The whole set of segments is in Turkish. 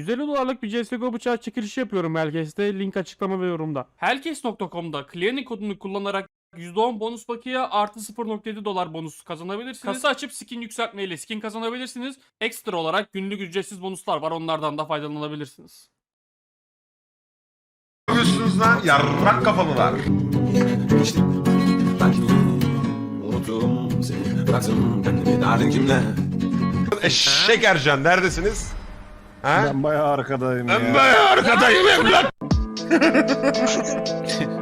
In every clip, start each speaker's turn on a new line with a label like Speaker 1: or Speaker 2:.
Speaker 1: 150 dolarlık bir CSGO bıçağı çekilişi yapıyorum Helkes'te. Link açıklama ve yorumda. Helkes.com'da Clearing kodunu kullanarak %10 bonus bakiye artı 0.7 dolar bonus kazanabilirsiniz. Kasa açıp skin yükseltmeyle skin kazanabilirsiniz. Ekstra olarak günlük ücretsiz bonuslar var. Onlardan da faydalanabilirsiniz.
Speaker 2: yapıyorsunuz lan? Yarrak kafalılar.
Speaker 3: Unuttum seni Bıraktım kendimi derdin kimle
Speaker 2: Eşek Ercan neredesiniz? Ha?
Speaker 4: Ben bayağı arkadayım ya.
Speaker 2: Ben bayağı arkadayım evlat.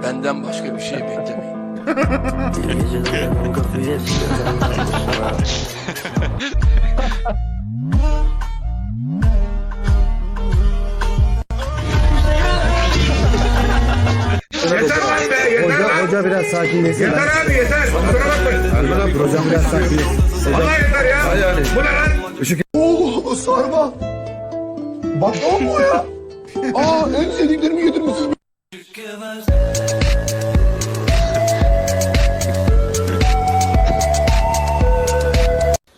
Speaker 5: Benden başka bir şey beklemeyin.
Speaker 6: Yeter lan be yeter
Speaker 4: Hoca,
Speaker 6: lan.
Speaker 4: hoca biraz sakinleşsin.
Speaker 6: Yeter abi yeter. Kusura bakmayın.
Speaker 4: Hocam biraz sakinleşsin.
Speaker 6: Vallahi yeter ya. Bu ne lan?
Speaker 7: Oo sarma. Baklava mı o ya? Aa en sevdiklerimi yedirmişsiniz.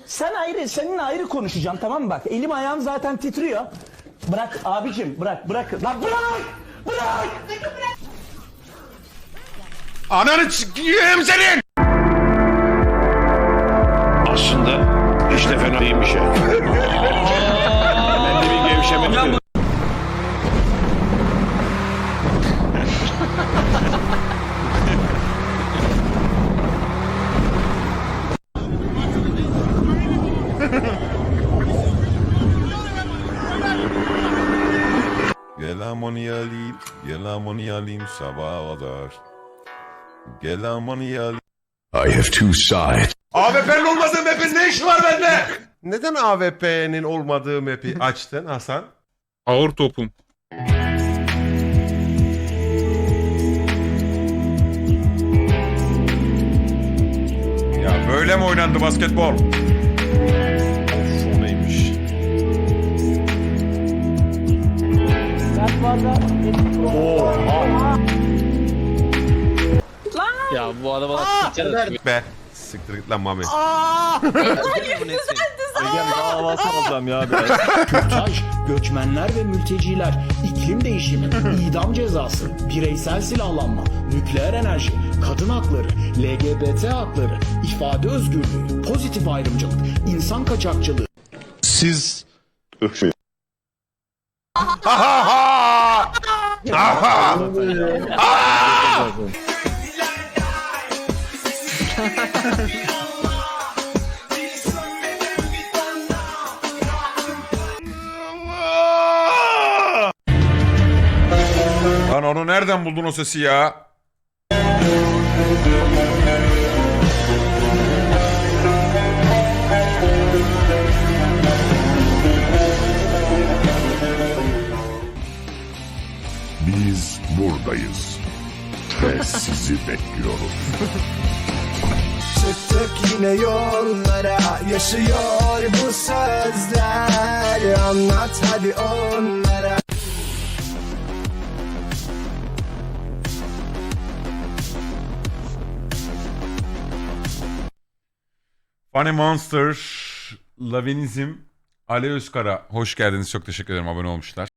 Speaker 8: Sen ayrı, seninle ayrı konuşacağım tamam mı bak? Elim ayağım zaten titriyor. Bırak abicim, bırak, bırak. Lan bırak! Bırak!
Speaker 2: Ananı çıkayım senin.
Speaker 9: Aslında hiç de fena değilmiş ya. gevşemedim. dedim.
Speaker 10: Gel amoni alayım, gel amoni alayım sabaha kadar. Gel amoni alayım.
Speaker 9: I have two sides.
Speaker 2: AWP'nin olmadığı map'in ne işi var bende? Neden AWP'nin olmadığı map'i açtın Hasan?
Speaker 11: Ağır topum.
Speaker 2: Ya böyle mi oynandı basketbol?
Speaker 10: Of o neymiş?
Speaker 5: Ya bu adama
Speaker 2: Be. Siktir git lan Mami.
Speaker 4: Davası alacağım ya biraz.
Speaker 8: Kürtaj, göçmenler ve mülteciler, iklim değişimi, idam cezası, bireysel silahlanma, nükleer enerji, kadın hakları, LGBT hakları, ifade özgürlüğü, pozitif ayrımcılık, insan kaçakçılığı,
Speaker 9: Siz
Speaker 2: Ha ha ha! Aha! Nereden buldun o sesi ya?
Speaker 9: biz buradayız. Ve sizi bekliyoruz.
Speaker 7: Çıktık yine yollara yaşıyor bu sözler. Anlat hadi onlara.
Speaker 2: Funny Monster, Lavinizm, Ali Özkara. Hoş geldiniz. Çok teşekkür ederim abone olmuşlar.